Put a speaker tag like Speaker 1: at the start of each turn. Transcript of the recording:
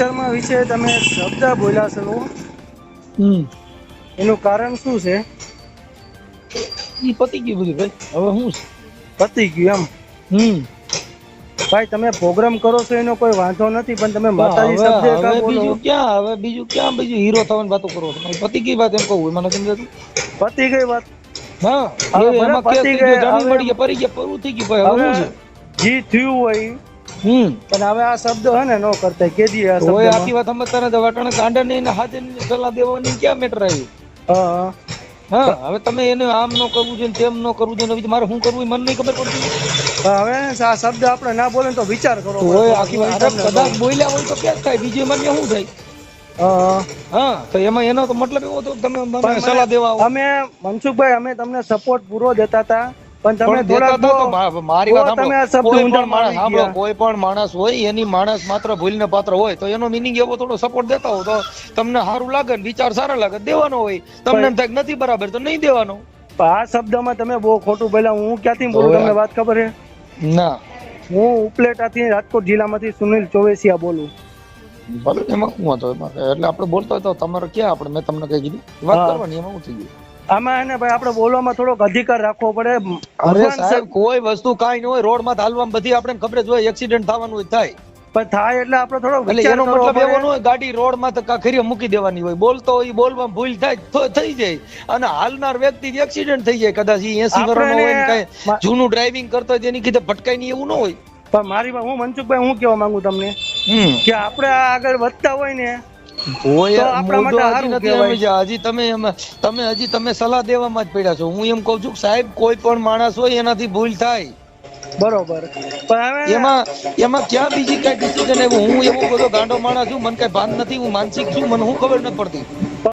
Speaker 1: પિક્ચરમાં વિશે તમે શબ્દ બોલ્યા છો.
Speaker 2: હમ.
Speaker 1: એનું કારણ શું છે?
Speaker 2: એ પતી ગયું બધું ભાઈ. હવે શું છે?
Speaker 1: પતી ગયું એમ.
Speaker 2: હમ.
Speaker 1: ભાઈ તમે પ્રોગ્રામ કરો છો એનો કોઈ વાંધો નથી પણ તમે માતાજી શબ્દ
Speaker 2: હવે બીજું ક્યાં હવે બીજું ક્યાં બીજું હીરો થવાની વાતો કરો છો? પતી ગઈ વાત એમ કહું મને સમજાતું?
Speaker 1: પતી ગઈ વાત.
Speaker 2: હા
Speaker 1: હવે
Speaker 2: એમાં
Speaker 1: પતી ગઈ
Speaker 2: જામીન મળી ગયા પરી ગયા પરું થઈ ગયું ભાઈ હવે શું છે?
Speaker 1: જી થયું હોય.
Speaker 2: હમ.
Speaker 1: પણ હવે આ શબ્દ હે ને નો કરતા કેદી આ
Speaker 2: તો
Speaker 1: શબ્દ
Speaker 2: આખી વાત સમજતા નથી. વાટણે કાંડા ને હાથે ને સલાહ દેવાની ક્યાં મેટર આવી?
Speaker 1: હા.
Speaker 2: હા હવે તમે એને આમ નો કરવું છે તેમ નો કરવું ને મારે શું કરવું મને નહીં ખબર પડતી.
Speaker 1: હવે આ શબ્દ આપણે ના બોલે તો વિચાર કરો
Speaker 2: હોય આખી વાત કદાચ બોલ્યા હોય તો ક્યાં થાય? બીજું મને શું થાય?
Speaker 1: હા.
Speaker 2: તો એમાં એનો તો મતલબ એવો હતો તમે સલાહ દેવા
Speaker 1: અમે મનસુખભાઈ અમે તમને સપોર્ટ પૂરો દેતા હતા. પણ તમે
Speaker 2: મારી વાત સાંભળો. કોઈ પણ માણસ હોય એની માણસ માત્ર ભૂલને પાત્ર હોય તો એનો મિનિંગ એવો થોડો સપોર્ટ દેતા હો તો તમને સારું લાગે ને વિચાર સારા લાગે દેવાનો હોય. તમને એમ થાય નથી બરાબર તો નહીં દેવાનો.
Speaker 1: આ શબ્દમાં તમે બહુ ખોટું પેલા હું ક્યાંથી બોલું તમને વાત ખબર છે?
Speaker 2: ના.
Speaker 1: હું ઉપલેટાથી રાજકોટ જિલ્લામાંથી સુનિલ ચોવેસિયા બોલું.
Speaker 2: ભલે એમાં શું હતો એટલે આપણે બોલતા હોય તો તમારે ક્યાં આપણે મેં તમને કઈ કીધું? વાત કરવાની એમાં શું થઈ ગયું?
Speaker 1: આમાં એને ભાઈ આપણે બોલવામાં થોડોક અધિકાર રાખવો પડે.
Speaker 2: અરે સાહેબ કોઈ વસ્તુ કાંઈ ન હોય રોડમાં હાલવામાં બધી આપણે ખબર જ હોય એક્સિડન્ટ થવાનું થાય.
Speaker 1: પણ થાય એટલે આપણે થોડો
Speaker 2: એટલે એનો મતલબ એવો ન હોય ગાડી રોડમાં તો ખરી મૂકી દેવાની હોય. બોલતો હોય બોલવામાં ભૂલ થાય તો થઈ જાય. અને હાલનાર વ્યક્તિ એક્સિડન્ટ થઈ જાય કદાચ એ 80
Speaker 1: આપણે
Speaker 2: વર્ષનો હોય કઈ જૂનું ડ્રાઇવિંગ કરતો હોય તેની કીધે ભટકાઈ નહીં એવું ન હોય.
Speaker 1: પણ મારી હું મનસુખભાઈ હું કહેવા માંગુ તમને? કે આપણે આગળ વધતા હોય ને
Speaker 2: હજી તમે તમે હજી તમે સલાહ દેવામાં જ પડ્યા છો. હું એમ કહું છું સાહેબ કોઈ પણ માણસ હોય એનાથી ભૂલ થાય.
Speaker 1: બરોબર. પણ
Speaker 2: એમાં એમાં ક્યાં બીજી કઈ ડિસિઝન આવ્યું? હું એવો બધો ગાંડો માણસ છું મને કઈ ભાન નથી હું માનસિક છું મને હું ખબર નથી પડતી.